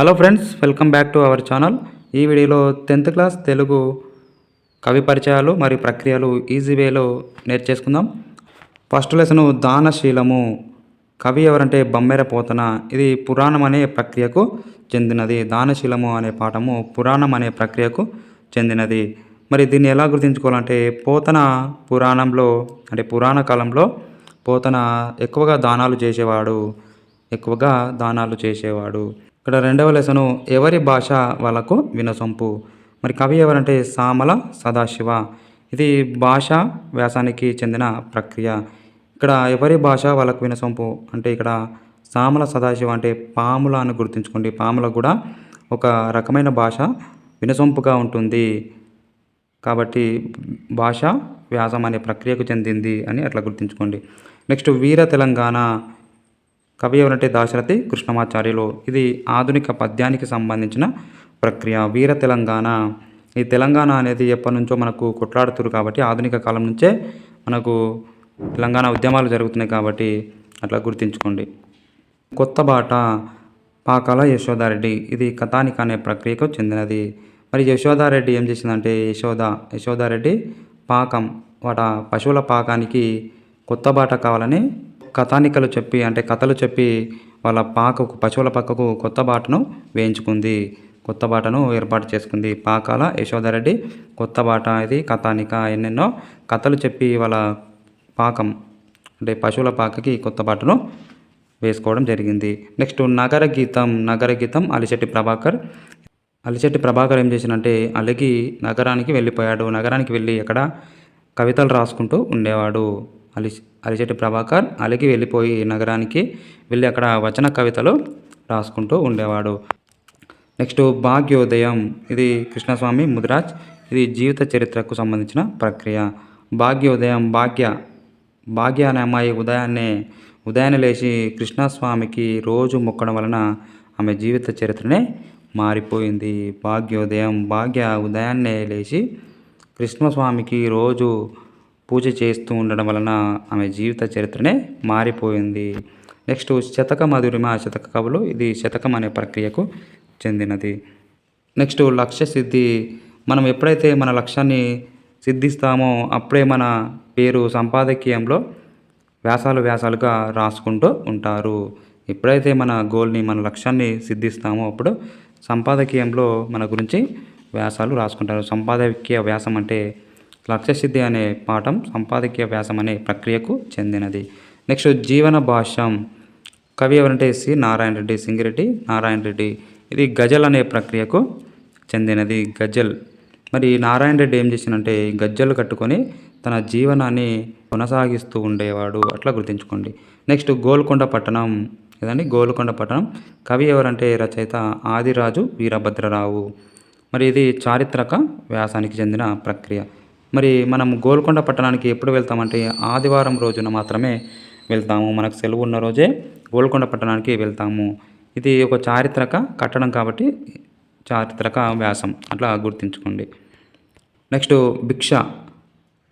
Hello friends welcome back to our channel ఈ వీడియోలో tenth class Telugu కవి పరిచయాలు మరియు ప్రక్రియలు ఈజీ వేలో నేర్చేసుకుందాం. First lesson దానశీలము. కవి ఎవరంటే బమ్మెర పోతన. ఇది పురాణం అనే ప్రక్రియకు చెందినది. దానశీలము అనే పాఠము పురాణం అనే ప్రక్రియకు చెందినది. మరి దీన్ని ఎలా గుర్తుంచుకోవాలంటే పోతన పురాణంలో అంటే పురాణ కాలంలో పోతన ఎక్కువగా దానాలు చేసేవాడు. ఎక్కువగా దానాలు చేసేవాడు. ఇక్కడ రెండవ లెసను ఎవరి భాష వాళ్ళకు వినసొంపు? మరి కవి ఎవరంటే సామల సదాశివ. ఇది భాష వ్యాసానికి చెందిన ప్రక్రియ. ఇక్కడ ఎవరి భాష వాళ్ళకు వినసొంపు? అంటే ఇక్కడ సామల సదాశివ అంటే పాముల అని గుర్తుంచుకోండి. పాములకు కూడా ఒక రకమైన భాష వినసొంపుగా ఉంటుంది. కాబట్టి భాష వ్యాసం అనే ప్రక్రియకు చెందింది అని అట్లా గుర్తుంచుకోండి. నెక్స్ట్ వీర తెలంగాణ. కవి ఎవరంటే దాశరథి కృష్ణమాచార్యులు. ఇది ఆధునిక పద్యానికి సంబంధించిన ప్రక్రియ. వీర తెలంగాణ. ఈ తెలంగాణ అనేది ఎప్పటి నుంచో మనకు కొట్లాడుతురు కాబట్టి ఆధునిక కాలం నుంచే మనకు తెలంగాణ ఉద్యమాలు జరుగుతున్నాయి కాబట్టి అట్లా గుర్తుంచుకోండి. కొత్త బాట పాకాల యశోదారెడ్డి. ఇది కథానిక అనే ప్రక్రియకు చెందినది. మరి యశోదారెడ్డి ఏం చేసిందంటే యశోద యశోదారెడ్డి పాకం వాట పశువుల పాకానికి కొత్త బాట కావాలని కథానికలు చెప్పి అంటే కథలు చెప్పి వాళ్ళ పాకకు పశువుల పక్కకు కొత్త బాటను వేయించుకుంది. కొత్త బాటను ఏర్పాటు చేసుకుంది. పాకాల యశోదారెడ్డి కొత్త బాట ఇది కథానిక ఎన్నెన్నో కథలు చెప్పి వాళ్ళ పాకం అంటే పశువుల పాకకి కొత్త బాటను వేసుకోవడం జరిగింది. నెక్స్ట్ నగర గీతం నగర గీతం అలిశెట్టి ప్రభాకర్. అలిశెట్టి ప్రభాకర్ ఏం చేసినంటే అలిగి నగరానికి వెళ్ళిపోయాడు. నగరానికి వెళ్ళి అక్కడ కవితలు రాసుకుంటూ ఉండేవాడు. అలి అలిచెట్టి ప్రభాకర్ అలిగి వెళ్ళిపోయి నగరానికి వెళ్ళి అక్కడ వచన కవితలు రాసుకుంటూ ఉండేవాడు. నెక్స్ట్ భాగ్యోదయం. ఇది కృష్ణస్వామి ముదిరాజ్. ఇది జీవిత చరిత్రకు సంబంధించిన ప్రక్రియ. భాగ్యోదయం భాగ్య భాగ్య అనే అమ్మాయి ఉదయాన్నే ఉదయాన్నే లేచి కృష్ణస్వామికి రోజు మొక్కడం వలన ఆమె జీవిత చరిత్రనే మారిపోయింది. భాగ్యోదయం భాగ్య ఉదయాన్నే లేచి కృష్ణస్వామికి రోజు పూజ చేస్తూ ఉండడం వలన ఆమె జీవిత చరిత్రనే మారిపోయింది. నెక్స్ట్ శతక మధురిమ శతక కవులు. ఇది శతకం అనే ప్రక్రియకు చెందినది. నెక్స్ట్ లక్ష్య సిద్ధి. మనం ఎప్పుడైతే మన లక్ష్యాన్ని సిద్ధిస్తామో అప్పుడే మన పేరు సంపాదకీయంలో వ్యాసాలు వ్యాసాలుగా రాసుకుంటూ ఉంటారు. ఎప్పుడైతే మన గోల్ని మన లక్ష్యాన్ని సిద్ధిస్తామో అప్పుడు సంపాదకీయంలో మన గురించి వ్యాసాలు రాసుకుంటారు. సంపాదకీయ వ్యాసం అంటే లక్ష్యసిద్ధి అనే పాఠం సంపాదకీయ వ్యాసం అనే ప్రక్రియకు చెందినది. నెక్స్ట్ జీవన భాష్యం. కవి ఎవరంటే సి. నారాయణ రెడ్డి సింగిరెడ్డి నారాయణ రెడ్డి. ఇది గజల్ అనే ప్రక్రియకు చెందినది. గజల్. మరి నారాయణ రెడ్డి ఏం చేసినంటే గజ్జలు కట్టుకొని తన జీవనాన్ని కొనసాగిస్తూ ఉండేవాడు. అట్లా గుర్తుంచుకోండి. నెక్స్ట్ గోల్కొండ పట్టణం. ఇదండి గోల్కొండ పట్టణం. కవి ఎవరంటే రచయిత ఆదిరాజు వీరభద్రరావు. మరి ఇది చారిత్రక వ్యాసానికి చెందిన ప్రక్రియ. మరి మనం గోల్కొండ పట్టణానికి ఎప్పుడు వెళ్తామంటే ఆదివారం రోజున మాత్రమే వెళ్తాము. మనకు సెలవు ఉన్న రోజే గోల్కొండ పట్టణానికి వెళ్తాము. ఇది ఒక చారిత్రక కట్టడం కాబట్టి చారిత్రక వ్యాసం. అట్లా గుర్తుంచుకోండి. నెక్స్ట్ భిక్ష.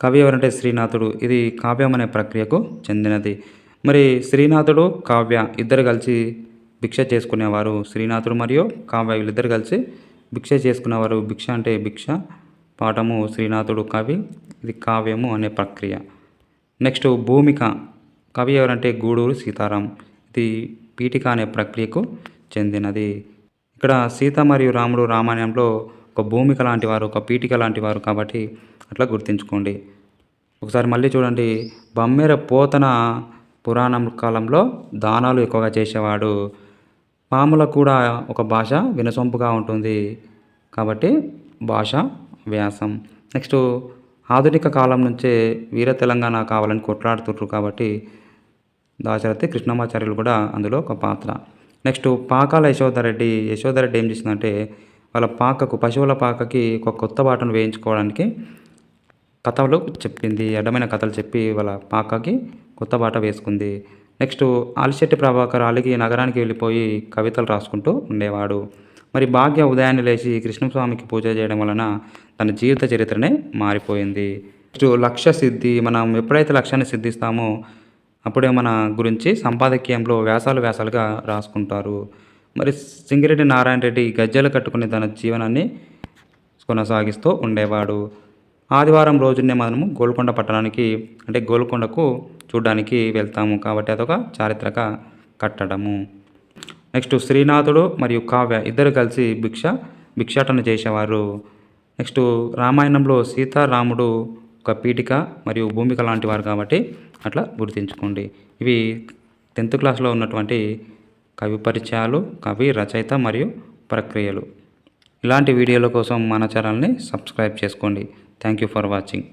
కవి ఎవరంటే శ్రీనాథుడు. ఇది కావ్యం అనే ప్రక్రియకు చెందినది. మరి శ్రీనాథుడు కావ్య ఇద్దరు కలిసి భిక్ష చేసుకునేవారు. శ్రీనాథుడు మరియు కావ్య వీళ్ళిద్దరు కలిసి భిక్ష చేసుకునేవారు. భిక్ష అంటే భిక్ష. పాఠము శ్రీనాథుడు కవి. ఇది కావ్యము అనే ప్రక్రియ. నెక్స్ట్ భూమిక. కవి ఎవరంటే గూడూరు సీతారాం. ఇది పీఠిక అనే ప్రక్రియకు చెందినది. ఇక్కడ సీత మరియు రాముడు రామాయణంలో ఒక భూమిక లాంటి వారు ఒక పీఠిక లాంటి వారు కాబట్టి అట్లా గుర్తుంచుకోండి. ఒకసారి మళ్ళీ చూడండి. బమ్మెర పోతన పురాణం కాలంలో దానాలు ఎక్కువగా చేసేవాడు. పాములకు కూడా ఒక భాష వినసొంపుగా ఉంటుంది కాబట్టి భాష వ్యాసం. నెక్స్ట్ ఆధునిక కాలం నుంచే వీర తెలంగాణ కావాలని కొట్లాడుతుంటారు కాబట్టి దాశరథి కృష్ణమాచార్యులు కూడా అందులో ఒక పాత్ర. నెక్స్ట్ పాకాల యశోధరెడ్డి యశోధరెడ్డి ఏం చేసిందంటే వాళ్ళ పాకకు పశువుల పాకకి ఒక కొత్త బాటను వేయించుకోవడానికి కథలు చెప్పింది అడ్డమైన కథలు చెప్పి వాళ్ళ పాకకి కొత్త బాట వేసుకుంది. నెక్స్ట్ ఆలిశెట్టి ప్రభాకర్ అలిగి నగరానికి వెళ్ళిపోయి కవితలు రాసుకుంటూ ఉండేవాడు. మరి భాగ్య ఉదయాన్నే లేచి కృష్ణస్వామికి పూజ చేయడం వలన తన జీవిత చరిత్రనే మారిపోయింది. లక్ష్య సిద్ధి మనం ఎప్పుడైతే లక్ష్యాన్ని సిద్ధిస్తామో అప్పుడే మన గురించి సంపాదకీయంలో వ్యాసాలు వ్యాసాలుగా రాసుకుంటారు. మరి సింగిరెడ్డి నారాయణ రెడ్డి గజ్జెలు కట్టుకుని తన జీవనాన్ని కొనసాగిస్తూ ఉండేవాడు. ఆదివారం రోజునే మనము గోల్కొండ పట్టణానికి అంటే గోల్కొండకు చూడడానికి వెళ్తాము కాబట్టి అదొక చారిత్రక కట్టడము. నెక్స్ట్ శ్రీనాథుడు మరియు కావ్య ఇద్దరు కలిసి భిక్ష భిక్షాటన చేసేవారు. నెక్స్ట్ రామాయణంలో సీతారాముడు ఒక పీఠిక మరియు భూమిక లాంటి వారు కాబట్టి అట్లా గుర్తుంచుకోండి. ఇవి టెన్త్ క్లాస్లో ఉన్నటువంటి కవి పరిచయాలు కవి రచయిత మరియు ప్రక్రియలు. ఇలాంటి వీడియోల కోసం మన ఛానల్ని సబ్స్క్రైబ్ చేసుకోండి. Thank you for watching.